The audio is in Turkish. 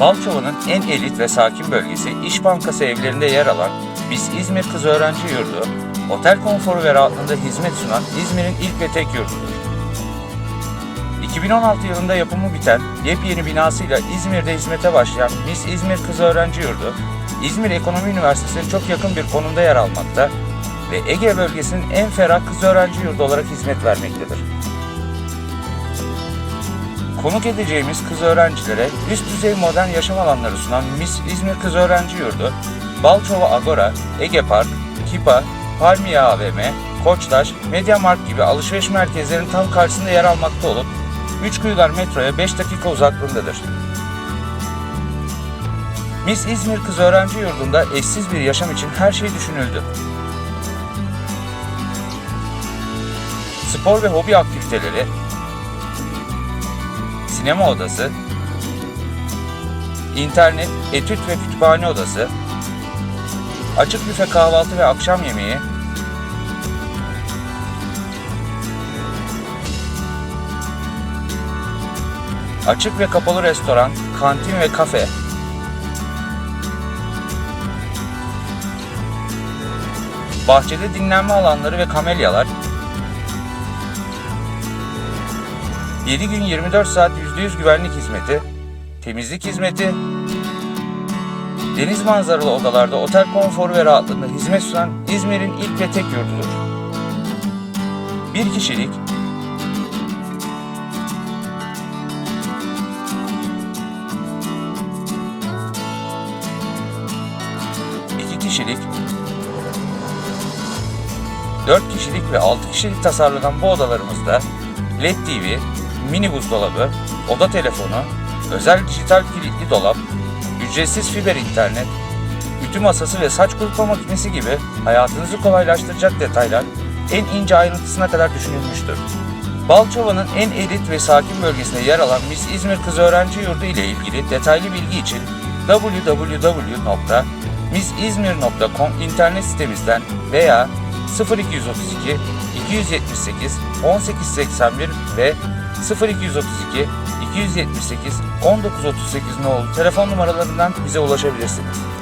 Balçova'nın en elit ve sakin bölgesi İş Bankası evlerinde yer alan Biz İzmir Kız Öğrenci Yurdu, otel konforu ve rahatlığında hizmet sunan İzmir'in ilk ve tek yurdudur. 2016 yılında yapımı biten yepyeni binasıyla İzmir'de hizmete başlayan Miss İzmir Kız Öğrenci Yurdu, İzmir Ekonomi Üniversitesi'ne çok yakın bir konumda yer almakta ve Ege bölgesinin en ferah kız öğrenci yurdu olarak hizmet vermektedir. Konuk edeceğimiz kız öğrencilere üst düzey modern yaşam alanları sunan Miss İzmir Kız Öğrenci Yurdu, Balçova Agora, Ege Park, Kipa, Palmiye AVM, Koçtaş, Mediamarkt gibi alışveriş merkezlerinin tam karşısında yer almakta olup, Üçkuyular metroya 5 dakika uzaklığındadır. Miss İzmir Kız Öğrenci Yurdu'nda eşsiz bir yaşam için her şey düşünüldü. Spor ve hobi aktiviteleri, sinema odası, internet, etüt ve kütüphane odası, açık büfe kahvaltı ve akşam yemeği, açık ve kapalı restoran, kantin ve kafe, bahçede dinlenme alanları ve kamelyalar, 7 gün 24 saat %100 güvenlik hizmeti, temizlik hizmeti, deniz manzaralı odalarda otel konforu ve rahatlığında hizmet sunan İzmir'in ilk ve tek yurdudur. Bir kişilik, iki kişilik, 4 kişilik ve 6 kişilik tasarlanan bu odalarımızda LED TV, mini buzdolabı, oda telefonu, özel dijital kilitli dolap, ücretsiz fiber internet, ütü masası ve saç kurutma makinesi gibi hayatınızı kolaylaştıracak detaylar en ince ayrıntısına kadar düşünülmüştür. Balçova'nın en elit ve sakin bölgesinde yer alan Miss İzmir Kız Öğrenci Yurdu ile ilgili detaylı bilgi için www.missizmir.com internet sitemizden veya 0232 278 1881 ve 0232 278 1938 nolu telefon numaralarından bize ulaşabilirsiniz.